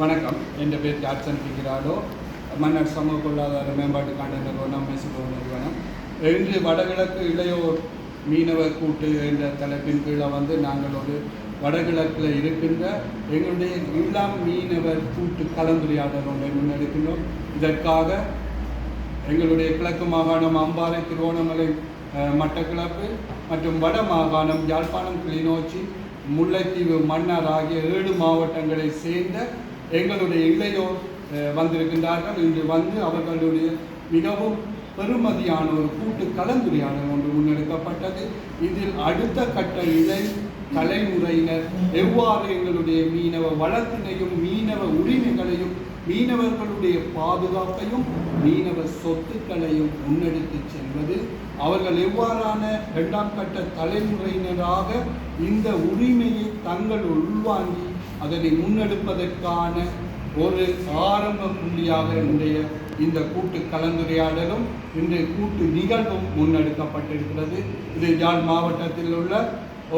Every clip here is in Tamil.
வணக்கம். என் பேர் ஜாட்சன் பிகிராடோ. மன்னர் சமூக பொருளாதார மேம்பாட்டுக்கான நிறுவனம் மெசுகோ நிறுவனம் இன்று வடகிழக்கு இளையோர் மீனவர் கூட்டு என்ற தலைப்பின் கீழே வந்து நாங்கள் ஒரு வடகிழக்கில் இருக்கின்ற எங்களுடைய இளம் மீனவர் கூட்டு கலந்துரையாடல் ஒன்றை முன்னெடுக்கின்றோம். இதற்காக எங்களுடைய கிழக்கு மாகாணம் அம்பாறை திருவோணமலை மட்டக்களப்பு மற்றும் வட மாகாணம் யாழ்ப்பாணம் கிளிநொச்சி முல்லைத்தீவு மன்னார் ஆகிய ஏழு மாவட்டங்களை சேர்ந்த எங்களுடைய இளையோர் வந்திருக்கின்றார்கள். இன்று வந்து அவர்களுடைய மிகவும் பெருமதியான ஒரு கூட்டு கலந்துரையாடல் ஒன்று முன்னெடுக்கப்பட்டது. இதில் அடுத்த கட்ட இளை தலைமுறையினர் எவ்வாறு எங்களுடைய மீனவ வளத்தினையும் மீனவ உரிமைகளையும் மீனவர்களுடைய பாதுகாப்பையும் மீனவ சொத்துக்களையும் முன்னெடுத்து செல்வது அவர்கள் எவ்வாறான இரண்டாம் கட்ட தலைமுறையினராக இந்த உரிமையை தங்கள் உள்வாங்கி அதனை முன்னெடுப்பதற்கான ஒரு ஆரம்ப புள்ளியாக இன்றைய இந்த கூட்டு கலந்துரையாடலும் இன்றைய கூட்டு நிகழ்வும் முன்னெடுக்கப்பட்டிருக்கிறது. இது யாழ் மாவட்டத்தில் உள்ள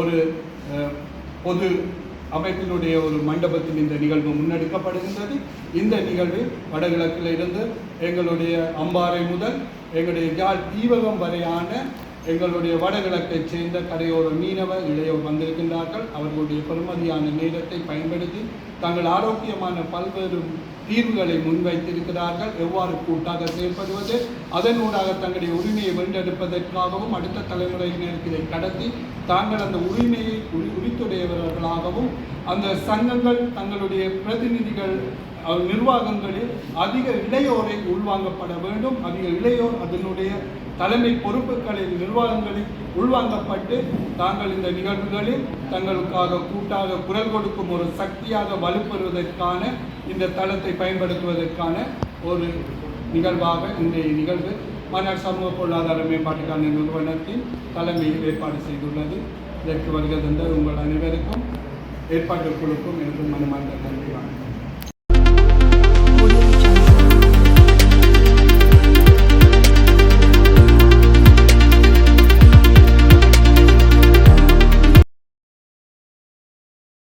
ஒரு பொது அமைப்பினுடைய ஒரு மண்டபத்தில் இந்த நிகழ்வு முன்னெடுக்கப்படுகின்றது. இந்த நிகழ்வு வடகிழக்கில் இருந்து எங்களுடைய அம்பாறை முதல் எங்களுடைய யாழ் தீவகம் வரையான எங்களுடைய வடகிழக்கைச் சேர்ந்த கரையோர மீனவ இளையோர் வந்திருக்கின்றார்கள். அவர்களுடைய பெருமதியான நேரத்தை பயன்படுத்தி தங்கள் ஆரோக்கியமான பல்வேறு தீர்வுகளை முன்வைத்திருக்கிறார்கள். எவ்வாறு கூட்டாக செயல்படுவது அதனூடாக தங்களுடைய உரிமையை வென்றெடுப்பதற்காகவும் அடுத்த தலைமுறையினருக்கு இதை கடத்தி தாங்கள் அந்த உரிமையை உரி உடையவர்களாகவும் அந்த சங்கங்கள் தங்களுடைய பிரதிநிதிகள் நிர்வாகங்களில் அதிக இளையோரை உள்வாங்கப்பட வேண்டும். அதிக இளையோர் அதனுடைய தலைமை பொறுப்புகளில் நிர்வாகங்களில் உள்வாங்கப்பட்டு தாங்கள் இந்த நிகழ்வுகளில் தங்களுக்காக கூட்டாக குரல் கொடுக்கும் ஒரு சக்தியாக வலுப்பெறுவதற்கான இந்த தளத்தை பயன்படுத்துவதற்கான ஒரு நிகழ்வாக இன்றைய நிகழ்வு மன்னர் சமூக பொருளாதார மேம்பாட்டுக்கான நிறுவனத்தின் தலைமையில் ஏற்பாடு செய்துள்ளது. இதற்கு வருகை தந்த உங்கள் அனைவருக்கும் ஏற்பாட்டு குழுக்கும் எனக்கும் மனமார்ந்த நன்றி. வணக்கம்